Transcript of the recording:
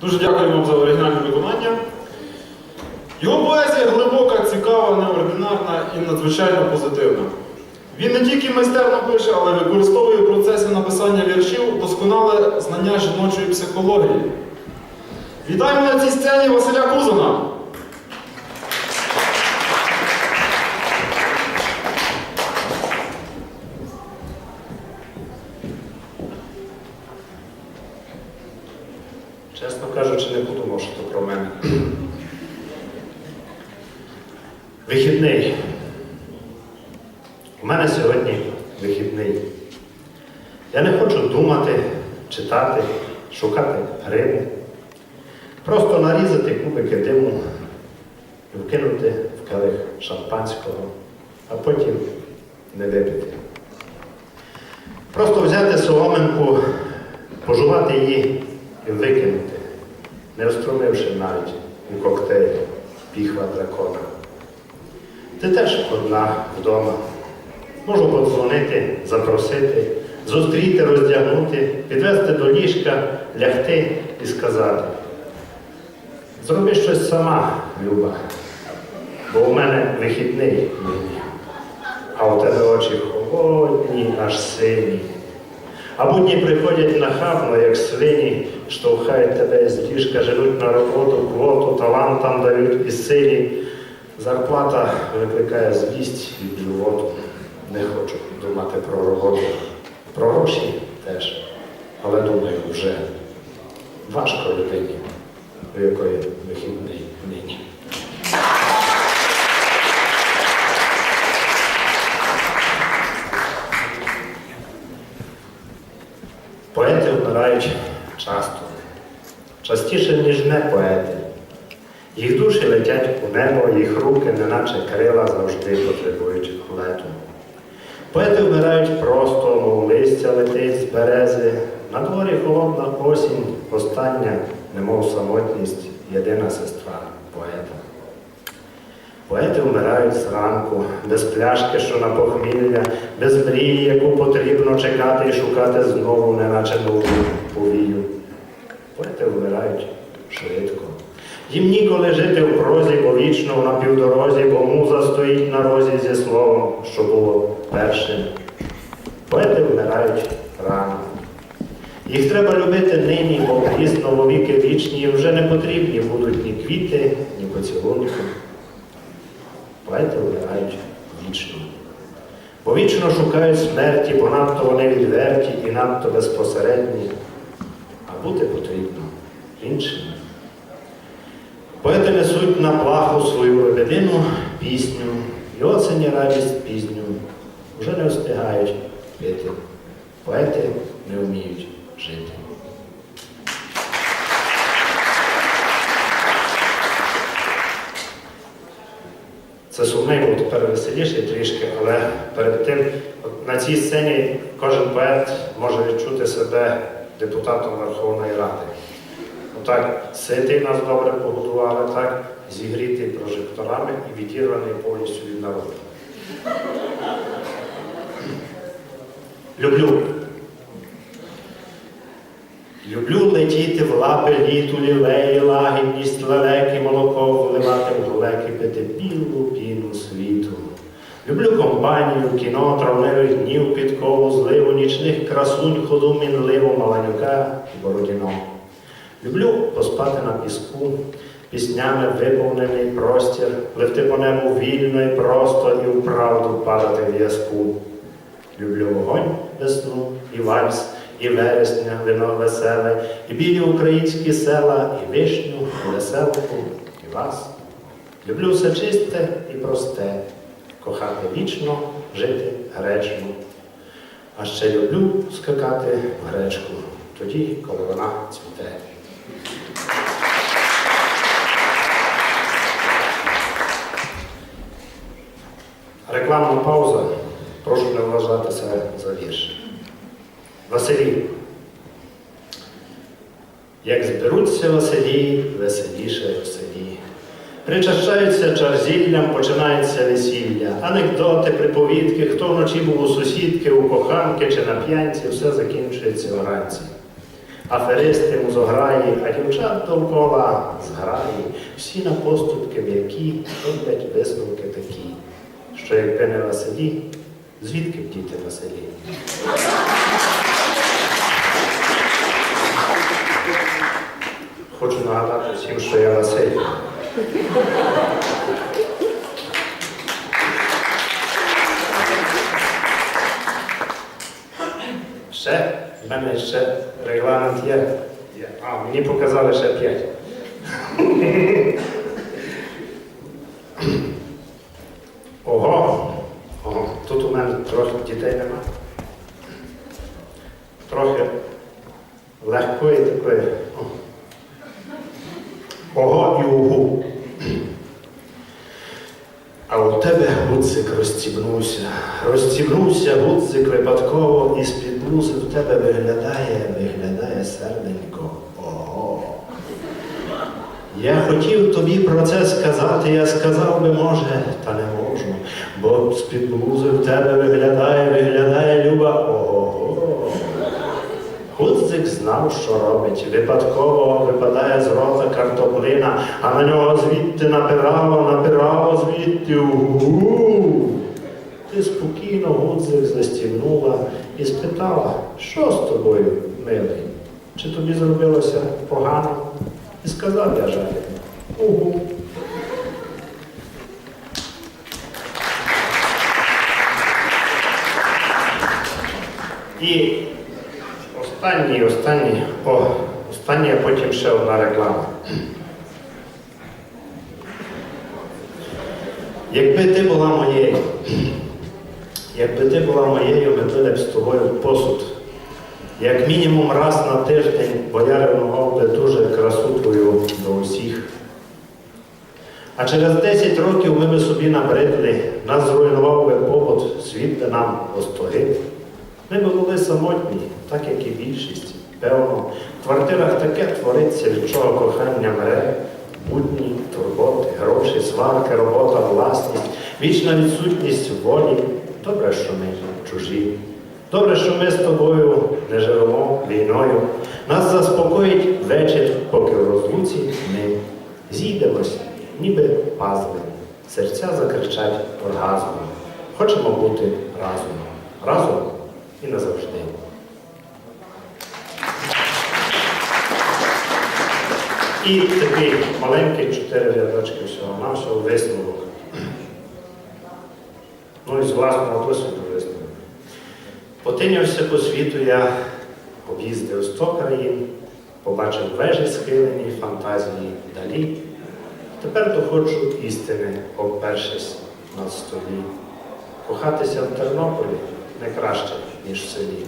Дуже дякую вам за оригінальне виконання. Його поезія глибока, цікава, неординарна і надзвичайно позитивна. Він не тільки майстерно пише, але використовує в процесі написання віршів досконале знання жіночої психології. Вітаємо на цій сцені Василя Кузана! Чесно кажучи, не подумав, що то про мене. Вихідний. У мене сьогодні вихідний. Я не хочу думати, читати, шукати гриби. Просто нарізати кубики диму і вкинути в келих шампанського, а потім не випити. Просто взяти соломинку, пожувати її і викинути, не розтрумивши навіть у коктейлі піхва дракона. Ти теж одна вдома. Можу подзвонити, запросити, зустріти, роздягнути, підвести до ліжка, лягти і сказати. Зроби щось сама, Люба, бо у мене вихідний нині, а у тебе очі холодні, аж сині. А будні приходять нахабно, як свині, штовхають тебе з ліжка, живуть на роботу, квоту, талантам дають і силі. Зарплата викликає злість і блювоту. Не хочу думати про роботу. Про гроші теж. Але думаю, вже важко людині, у якої вихідний нині. Часто, частіше, ніж не поети. Їх душі летять у небо, їх руки, неначе крила, завжди потребують лету. Поети вмирають просто, мов листя летить з берези. На дворі холодна осінь, остання, немов самотність, єдина сестра поета. Поети вмирають зранку, без пляшки, що на похмілля, без мрії, яку потрібно чекати і шукати знову, неначе нову повію. Поети вмирають швидко. Їм ніколи жити в прозі, бо вічно на півдорозі, бо муза стоїть на розі зі словом, що було першим. Поети вмирають рано. Їх треба любити нині, бо пізно вовіки вічні і вже не потрібні будуть ні квіти, ні поцілунки. Поети вмирають вічно. Бо вічно шукають смерті, бо надто вони відверті і надто безпосередні, бути потрібно іншими. Поети несуть на плаху свою лебедину пісню, і осені радість пізню. Уже не встигають пити. Поети не вміють жити. Це сумний був тепер веселіший трішки, але перед тим на цій сцені кожен поет може відчути себе депутатом Верховної Ради. Отак ситий нас добре погодували, так зігрітий прожекторами і відірваний повністю від народу. Люблю. Люблю летіти в лапи літу лілеї, лагідність лелеки, молоко вливати в глеки, пити білу піну світу. Люблю компанію, кіно, травневих днів, підкову, зливу, нічних красунь, ходу мінливу, маланюка і бородіно. Люблю поспати на піску, піснями виповнений простір, пливти по небу вільно і просто і вправду падати в в'язку. Люблю вогонь весну і вальс, і вересня, вино веселе, і білі українські села, і вишню, і веселку, і вас. Люблю все чисте і просте, кохати вічно, жити гречно. А ще люблю скакати в гречку, тоді, коли вона цвіте. Рекламна пауза. Прошу не вважати це за вірш. Василій. Як зберуться Василі, веселіше в селі. Причащаються чарзіллям, починається весілля. Анекдоти, приповідки, хто вночі був у сусідки, у коханки чи на п'янці, все закінчується вранці. Аферисти у зограї, а дівчат довкола зграї, всі на поступки м'які, роблять висновки такі, що якби не Василі, звідки б діти на селі? Хочу нагадати всім, що я. Ще? В мене ще регламент є. А, мені показали ще п'ять. Ого! Ого, тут у мене трохи дітей нема. Трохи легкої такої. Ого і угу. А у тебе гудзик розстібнувся. Розстібнувся гудзик випадково і з-під блузи в тебе виглядає, виглядає серденько. Ого. Я хотів тобі про це сказати, я сказав би, може, та не можу. Бо з-під блузи в тебе виглядає, виглядає люба. Ого. Гудзик знав, що робить. Випадково випадає з рота картоплина, а на нього звідти напирало, напирало звідти. Ти спокійно гудзик застігнула і спитала, що з тобою, милий? Чи тобі зробилося погано? І сказав я жаль. Угу. І Останній, останній, о, останній, а потім ще одна реклама. Якби ти була моєю, якби ти була моєю, ми б з тобою посуд. Як мінімум раз на тиждень, бо я би дуже красу твою до усіх. А через 10 років ми би собі набридли, нас зруйнував би побут, світ би нам остогид. Ми би були самотні, так як і більшість. Певно, в квартирах таке твориться, від чого кохання мере, будні, турботи, гроші, сварки, робота, власність, вічна відсутність волі. Добре, що ми чужі. Добре, що ми з тобою не живемо війною. Нас заспокоїть вечір, поки в розлуці ми зійдемось, ніби пазли. Серця закричать оргазмом. Хочемо бути разом. Разом і назавжди. І такий маленький чотири рядочки всього на всього висновок. Ну і з власного досвіду висновок. Потинявся по світу я, об'їздив сто країн, побачив вежі схилені, фантазії далі. Тепер доходжу істини, обпершись на столі. Кохатися в Тернополі не краще, ніж в селі.